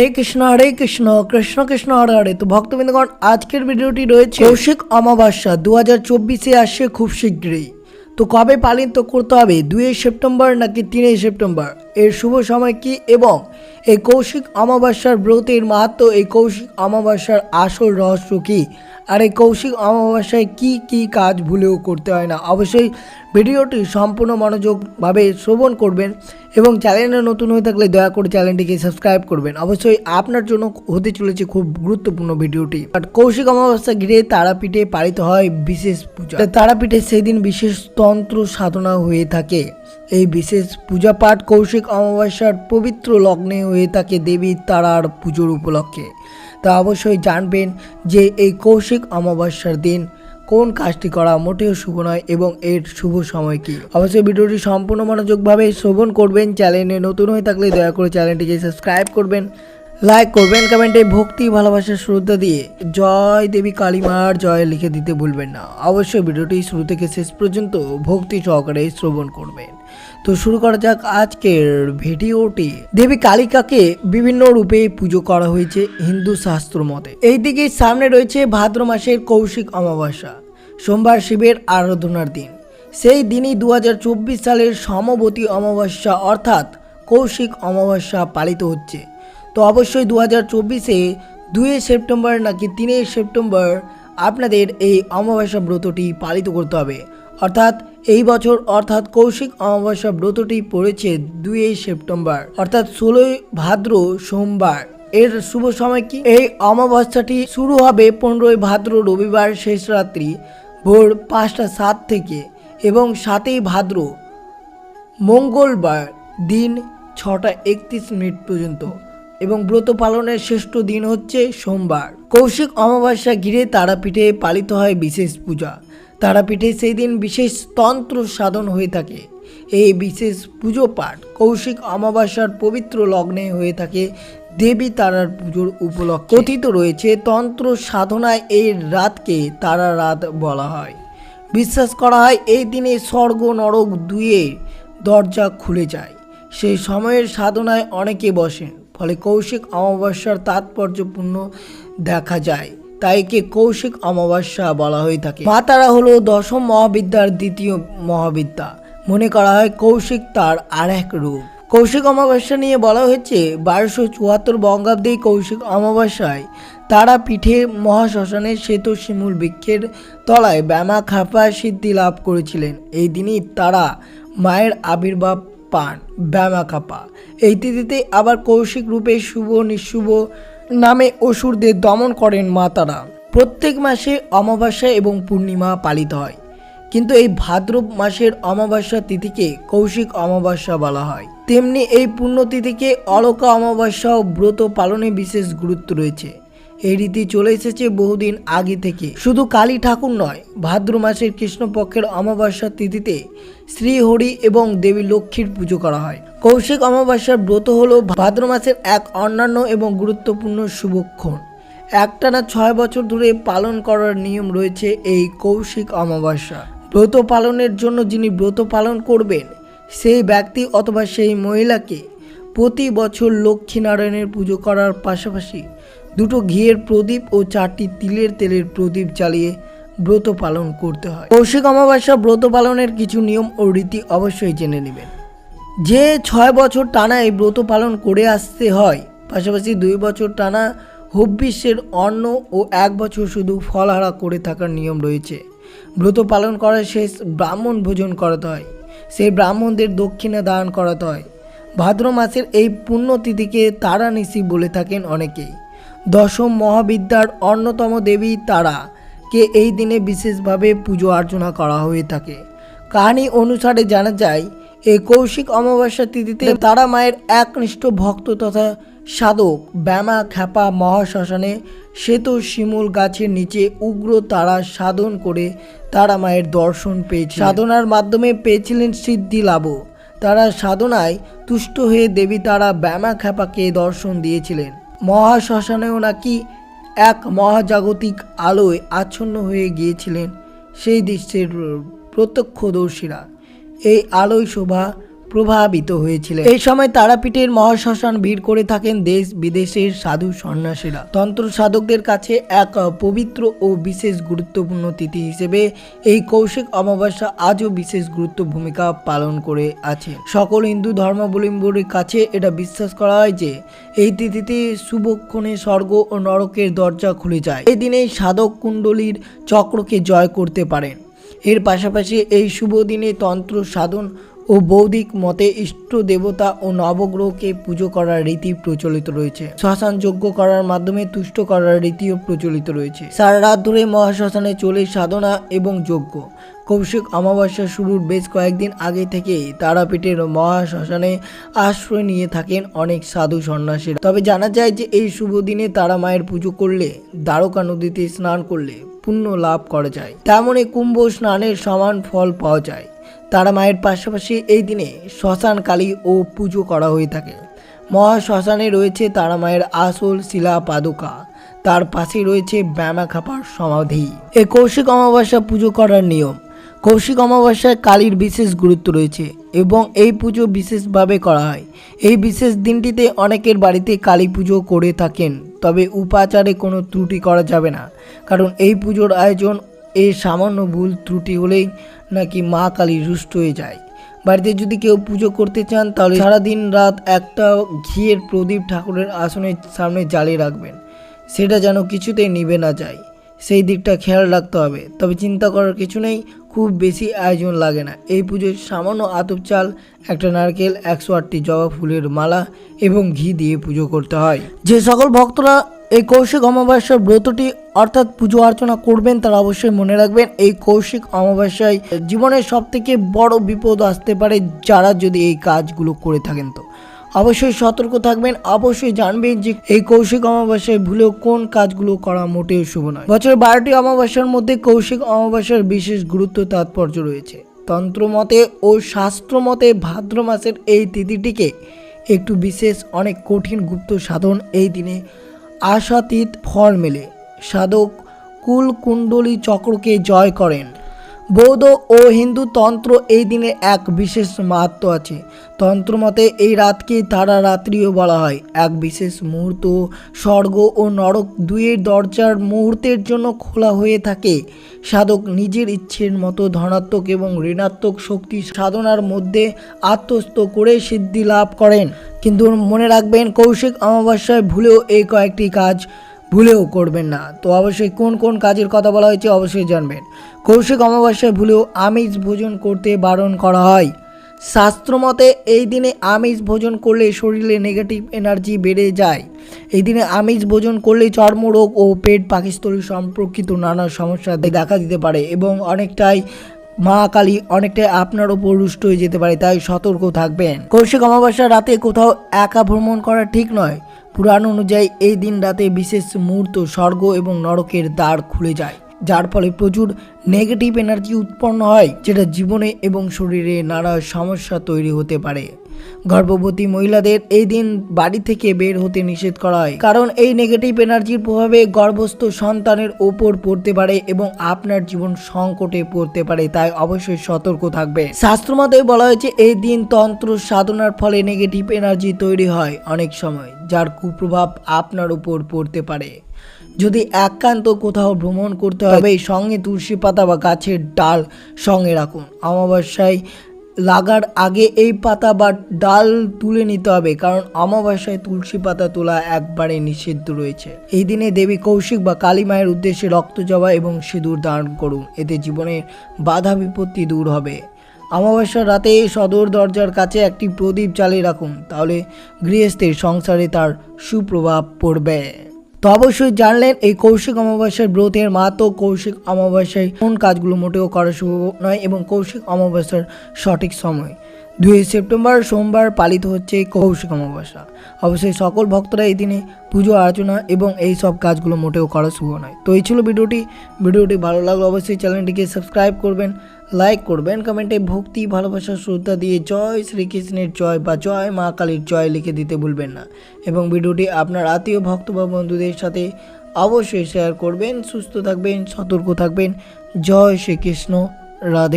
হরে কৃষ্ণ হরে কৃষ্ণ কৃষ্ণ কৃষ্ণ, হরে হরে। তো ভক্তবৃন্দগণ, আজকের ভিডিওটি রয়েছে কৌশিক অমাবস্যা দু হাজার চব্বিশে আসছে খুব শীঘ্রই। তো কবে পালিত করতে হবে? দুই সেপ্টেম্বর নাকি তিনই সেপ্টেম্বর? এর শুভ সময় কি এবং এই কৌশিক অমাবস্যার ব্রতের মাহাত্ম, এই কৌশিক অমাবস্যার আসল রহস্য কী? আর এই কৌশিক অমাবস্যায় কি কি কাজ ভুলেও করতে হয় না? অবশ্যই ভিডিওটি সম্পূর্ণ মনোযোগভাবে শ্রবণ করবেন এবং চ্যানেলে নতুন হয়ে থাকলে দয়া করে চ্যানেলটিকে সাবস্ক্রাইব করবেন। অবশ্যই আপনার জন্য হতে চলেছে খুব গুরুত্বপূর্ণ ভিডিওটি। আর কৌশিক অমাবস্যা ঘিরে তারাপীঠে পালিত হয় বিশেষ পূজা। তারাপীঠে সেই দিন বিশেষ তন্ত্র সাধনা হয়ে থাকে। এই বিশেষ পূজা পাঠ কৌশিক অমাবস্যার পবিত্র লগ্নে হয়ে থাকে দেবী তারার পুজোর উপলক্ষে। তা অবশ্যই জানবেন যে এই কৌশিক অমাবস্যার দিন কোন কাজটি করা মোটেও শুভ নয় এবং এর শুভ সময় কি? অবশ্যই ভিডিওটি সম্পূর্ণ মনোযোগভাবে শ্রবণ করবেন, চ্যানেলে নতুন হয়ে থাকলে দয়া করে চ্যানেলটিকে সাবস্ক্রাইব করবেন। লাইক করবেন কমেন্টে ভক্তি, ভালোবাসার শ্রদ্ধা দিয়ে জয় দেবী কালীমার জয় লিখে দিতে ভুলবেন না। অবশ্যই ভিডিওটি শুরু থেকে শেষ পর্যন্ত ভক্তি সহকারে শ্রবণ করবেন। তো শুরু করা যাক আজকের ভিডিওটি। দেবী কালিকাকে বিভিন্ন রূপে পুজো করা হয়েছে হিন্দু শাস্ত্র মতে। এই দিকে সামনে রয়েছে ভাদ্র মাসের কৌশিক অমাবস্যা, সোমবার শিবের আরাধনার দিন। সেই দিনই দু হাজার চব্বিশ সালের সমবতী অমাবস্যা অর্থাৎ কৌশিক অমাবস্যা পালিত হচ্ছে। তো অবশ্যই দু হাজার চব্বিশে দুই সেপ্টেম্বর নাকি তিনই সেপ্টেম্বর আপনাদের এই অমাবস্যা ব্রতটি পালিত করতে হবে। অর্থাৎ এই বছর অর্থাৎ কৌশিক অমাবস্যা ব্রতটি পড়েছে দুই সেপ্টেম্বর। অর্থাৎ ষোলোই ভাদ্র সোমবার। এর শুভ সময় কি? এই অমাবস্যাটি শুরু হবে পনেরোই ভাদ্র রবিবার শেষ রাত্রি ভোর পাঁচটা সাত থেকে এবং সাতই ভাদ্র মঙ্গলবার দিন ছটা একত্রিশ মিনিট পর্যন্ত। এবং ব্রত পালনের শ্রেষ্ঠ দিন হচ্ছে সোমবার। কৌশিক অমাবস্যা ঘিরে তারাপীঠে পালিত হয় বিশেষ পূজা। তারাপীঠে সেই দিন বিশেষ তন্ত্র সাধন হয়ে থাকে। এই বিশেষ পুজো পাঠ কৌশিক অমাবস্যার পবিত্র লগ্নে হয়ে থাকে দেবী তারার পুজোর উপলক্ষে। কথিত রয়েছে, তন্ত্র সাধনায় এই রাতকে তারা রাত বলা হয়। বিশ্বাস করা হয়, এই দিনে স্বর্গ নরক দুয়ে দরজা খুলে যায়। সেই সময়ের সাধনায় অনেকে বসেন। ফলে কৌশিক অমাবস্যার তাৎপর্যপূর্ণ দেখা যায়। তাই একে কৌশিক অমাবস্যা বলা হয়ে থাকে। মা তারা হলো দশম মহাবিদ্যার দ্বিতীয় মহাবিদ্যা। মনে করা হয় কৌশিক তার আর এক রূপ। কৌশিক অমাবস্যা নিয়ে বলা হয়েছে, বারোশো চুয়াত্তর বঙ্গাব্দে কৌশিক অমাবস্যায় তারা পিঠে মহাশ্মশানে শ্বেত শিমুল বৃক্ষের তলায় ব্যামা খাপা সিদ্ধি লাভ করেছিলেন। এই দিনই তারা মায়ের আবির্ভাব পান, ব্যামা খাপা এই তিথিতে আবার কৌশিক রূপে শুভ নিঃশুভ নামে অসুরদের দমন করেন মা তারা। প্রত্যেক মাসে অমাবস্যা এবং পূর্ণিমা পালিত হয়। কিন্তু এই ভাদ্র মাসের অমাবস্যা তিথিকে কৌশিক অমাবস্যা বলা হয়। তেমনি এই পুণ্যতিথিকে অলকা অমাবস্যা ও ব্রত পালনে বিশেষ গুরুত্ব রয়েছে। এই রীতি চলে এসেছে বহুদিন আগে থেকে। শুধু কালী ঠাকুর নয়, ভাদ্র মাসের কৃষ্ণপক্ষের অমাবস্যার তিথিতে শ্রীহরি এবং দেবী লক্ষ্মীর পুজো করা হয়। কৌশিক অমাবস্যার ব্রত হল ভাদ্র মাসের এক অন্যান্য এবং গুরুত্বপূর্ণ শুভক্ষণ একটানা ছয় বছর ধরে পালন করার নিয়ম রয়েছে এই কৌশিক অমাবস্যা। ব্রত পালনের জন্য যিনি ব্রত পালন করবেন, সেই ব্যক্তি অথবা সেই মহিলাকে প্রতি বছর লক্ষ্মীনারায়ণের পুজো করার পাশাপাশি দুটো ঘিয়ের প্রদীপ ও চারটি তিলের তেলের প্রদীপ জ্বালিয়ে ব্রত পালন করতে হয়। কৌশিক অমাবস্যা ব্রত পালনের কিছু নিয়ম ও রীতি অবশ্যই জেনে নেবেন। যে ছয় বছর টানা এই ব্রত পালন করে আসতে হয়, পাশাপাশি দুই বছর টানা হব্বিষ্যের অন্ন ও এক বছর শুধু ফলহারা করে থাকার নিয়ম রয়েছে। ব্রত পালন করার শেষ ব্রাহ্মণ ভোজন করাতে হয়, সেই ব্রাহ্মণদের দক্ষিণা দান করাতে হয়। ভাদ্র মাসের এই পুণ্যতিথিকে তারা নিশি বলে থাকেন অনেকেই। দশম মহাবিদ্যার অন্যতম দেবী তারা, কে এই দিনে বিশেষভাবে পুজো অর্চনা করা হয়ে থাকে। কাহিনী অনুসারে জানা যায় এই কৌশিক অমাবস্যা তিথিতে তারা মায়ের একনিষ্ঠ ভক্ত তথা সাধক ব্যামা খ্যাপা মহাশ্মশানে শ্বেত শিমুল গাছের নিচে উগ্র তারা সাধন করে তারা মায়ের দর্শন পেয়েছে সাধনার মাধ্যমে পেয়েছিলেন সিদ্ধি লাভও। তারা সাধনায় তুষ্ট হয়ে দেবী তারা ব্যামা খ্যাপাকে দর্শন দিয়েছিলেন। মহাশ্মশানেও নাকি এক মহাজাগতিক আলোয় আচ্ছন্ন হয়ে গিয়েছিলেন সেই দৃশ্যের প্রত্যক্ষদর্শীরা। এই আলোয় শোভা প্রভাবিত হয়েছিলেন। এই সময় তারাপীঠের মহাশ্মশান ভিড় করে থাকেন দেশ বিদেশের সাধু সন্ন্যাসীরা। তন্ত্র সাধকদের কাছে এক পবিত্র ও বিশেষ গুরুত্বপূর্ণ তিথি হিসেবে এই কৌশিক অমাবস্যা আজও বিশেষ গুরুত্ব ভূমিকা পালন করে আছে। সকল হিন্দু ধর্মাবলম্বীর কাছে এটা বিশ্বাস করা হয় যে, এই তিথিতে শুভক্ষণে স্বর্গ ও নরকের দরজা খুলে যায়। এই দিনে সাধক কুণ্ডলীর চক্রকে জয় করতে পারেন। এর পাশাপাশি এই শুভ দিনে তন্ত্র সাধন ও বৌদ্ধিক মতে ইষ্ট দেবতা ও নবগ্রহকে পুজো করার রীতি প্রচলিত রয়েছে। শ্মশান যজ্ঞ করার মাধ্যমে তুষ্ট করার রীতিও প্রচলিত রয়েছে। সারা রাত ধরে মহাশ্মশানে চলে সাধনা এবং যজ্ঞ। কৌশিক অমাবস্যা শুরুর বেশ কয়েকদিন আগে থেকেই তারাপীঠের মহাশ্মশানে আশ্রয় নিয়ে থাকেন অনেক সাধু সন্ন্যাসীরা। তবে জানা যায় যে এই শুভ দিনে তারা মায়ের পুজো করলে, দ্বারকা নদীতে স্নান করলে পুণ্য লাভ করা যায়। তেমনই কুম্ভ স্নানের সমান ফল পাওয়া যায়। তারা মায়ের পাশাপাশি এই দিনে শ্মশান কালী ও পুজো করা হয়ে থাকে। মহা শ্মশানে রয়েছে তারা মায়ের আসল শিলা পাদুকা। তার পাশে রয়েছে ব্যামা খাপার সমাধি। এই কৌশিক অমাবস্যা পুজো করার নিয়ম। কৌশিক অমাবস্যায় কালীর বিশেষ গুরুত্ব রয়েছে এবং এই পুজো বিশেষভাবে করা হয়। এই বিশেষ দিনটিতে অনেকের বাড়িতে কালী পুজো করে থাকেন, তবে উপাচারে কোনো ত্রুটি করা যাবে না। কারণ এই পুজোর আয়োজন এর সামান্য ভুল ত্রুটি হলেই নাকি মা কালী রুষ্ট হয়ে যায়। বাড়িতে যদি কেউ পুজো করতে চান, তাহলে সারাদিন রাত একটা ঘিয়ের প্রদীপ ঠাকুরের আসনের সামনে জ্বালিয়ে রাখবেন। সেটা যেন কিছুতেই নিবে না যায়। সেই দিকটা খেয়াল রাখতে হবে। তবে চিন্তা করার কিছু নেই, খুব বেশি আয়োজন লাগে না। এই পুজোয় সামান্য আতপ চাল, একটা নারকেল, একশো আটটি জবা ফুলের মালা এবং ঘি দিয়ে পুজো করতে হয়। যে সকল ভক্তরা এই কৌশিক অমাবস্যার ব্রতটি অর্থাৎ পুজো অর্চনা করবেন, তারা অবশ্যই মনে রাখবেন, এই কৌশিক অমাবস্যায় জীবনের সব থেকে বড় বিপদ আসতে পারে যারা যদি এই কাজগুলো করে থাকেন তো। অবশ্যই সতর্ক থাকবেন, অবশ্যই জানবেন যে এই কৌশিক অমাবস্যায় ভুলেও কোন কাজগুলো করা মোটেও শুভ নয়। বছরের বারোটি অমাবস্যার মধ্যে কৌশিক অমাবস্যার বিশেষ গুরুত্ব, তাৎপর্য রয়েছে। তন্ত্রমতে ও শাস্ত্রমতে ভাদ্র মাসের এই তিথিটিকে একটু বিশেষ, অনেক কঠিন গুপ্ত সাধন এই দিনে আশাতীত ফল মেলে। সাধক কুল কুণ্ডলী চক্রকে জয় করেন। বৌদ্ধ ও হিন্দু তন্ত্র এই দিনে এক বিশেষ মাহাত্ম আছে। তন্ত্রমতে এই রাতকে তারা রাত্রিও বলা হয়। এক বিশেষ মুহূর্ত, স্বর্গ ও নরক দুইয়ের দরজার মুহূর্তের জন্য খোলা হয়ে থাকে। সাধক নিজের ইচ্ছের মতো ধনাত্মক এবং ঋণাত্মক শক্তি সাধনার মধ্যে আত্মস্থ করে সিদ্ধি লাভ করেন। কিন্তু মনে রাখবেন, কৌশিক অমাবস্যায় ভুলেও এই কয়েকটি কাজ ভুলেও করবেন না। তো অবশ্যই কোন কোন কাজের কথা বলা হয়েছে অবশ্যই জানবেন। কৌশিক অমাবস্যায় ভুলেও আমিষ ভোজন করতে বারণ করা হয়। শাস্ত্রমতে এই দিনে আমিষ ভোজন করলে শরীরে নেগেটিভ এনার্জি বেড়ে যায়। এই দিনে আমিষ ভোজন করলে চর্মরোগ ও পেট পাকিস্তরি সম্পর্কিত নানা সমস্যা দেখা দিতে পারে এবং অনেকটাই মা কালী অনেকটাই আপনার ওপর রুষ্ট হয়ে যেতে পারে, তাই সতর্ক থাকবেন। কৌশিক অমাবস্যার রাতে কোথাও একা ভ্রমণ করা ঠিক নয়। পুরাণ অনুযায়ী এই দিন রাতে বিশেষ মুহূর্ত স্বর্গ এবং নরকের দ্বার খুলে যায়, যার ফলে প্রচুর নেগেটিভ এনার্জি উৎপন্ন হয়, যেটা জীবনে এবং শরীরে নানা সমস্যা তৈরি হতে পারে। গর্ভবতী মহিলাদের এই দিন বাড়ি থেকে বের হতে নিষেধ করা হয়। কারণ এই নেগেটিভ এনার্জির প্রভাবে গর্ভস্থ সন্তানের ওপর পড়তে পারে এবং আপনার জীবন সংকটে পড়তে পারে, তাই অবশ্যই সতর্ক থাকবে। শাস্ত্রমতে বলা হয়েছে, এই দিন তন্ত্র সাধনার ফলে নেগেটিভ এনার্জি তৈরি হয় অনেক সময়, যার কুপ্রভাব আপনার উপর পড়তে পারে। যদি একান্ত কোথাও ভ্রমণ করতে হবে সঙ্গে তুলসী পাতা বা গাছের ডাল সঙ্গে রাখুন। অমাবস্যায় লাগার আগে এই পাতা বা ডাল তুলে নিতে হবে, কারণ অমাবস্যায় তুলসী পাতা তোলা একবারে নিষিদ্ধ রয়েছে। এই দিনে দেবী কৌশিক বা কালী মায়ের উদ্দেশ্যে রক্ত জবা এবং সিঁদুর দান করুন, এতে জীবনের বাধা বিপত্তি দূর হবে। অমাবস্যার রাতে সদর দরজার কাছে একটি প্রদীপ জ্বালিয়ে রাখুন, তাহলে গৃহস্থের সংসারে তার সুপ্রভাব পড়বে। তো অবশ্যই জানলেন এই কৌশিক অমাবস্যার ব্রতের মাহাত্ম, কৌশিক অমাবস্যায় কোন কাজগুলো মোটেও করা শুভ নয় এবং কৌশিক অমাবস্যার সঠিক সময়। দুই সেপ্টেম্বর সোমবার পালিত হচ্ছে কৌশিক অমাবস্যা। অবশ্যই সকল ভক্তরা এই দিনে পুজো, অর্চনা এবং এই সব কাজগুলো মোটেও করা শুভ নয়। তো এই ছিল ভিডিওটি। ভিডিওটি ভালো লাগলে অবশ্যই চ্যানেলটিকে সাবস্ক্রাইব করবেন। লাইক করবেন কমেন্টে ভক্তি, ভালোবাসা, শ্রদ্ধা দিয়ে জয় শ্রীকৃষ্ণের জয় বা জয় মা কালীর জয় লিখে দিতে ভুলবেন না। এবং ভিডিওটি আপনার আত্মীয়, ভক্ত বা বন্ধুদের সাথে অবশ্যই শেয়ার করবেন। সুস্থ থাকবেন, সতর্ক থাকবেন। জয় শ্রীকৃষ্ণ, রাধে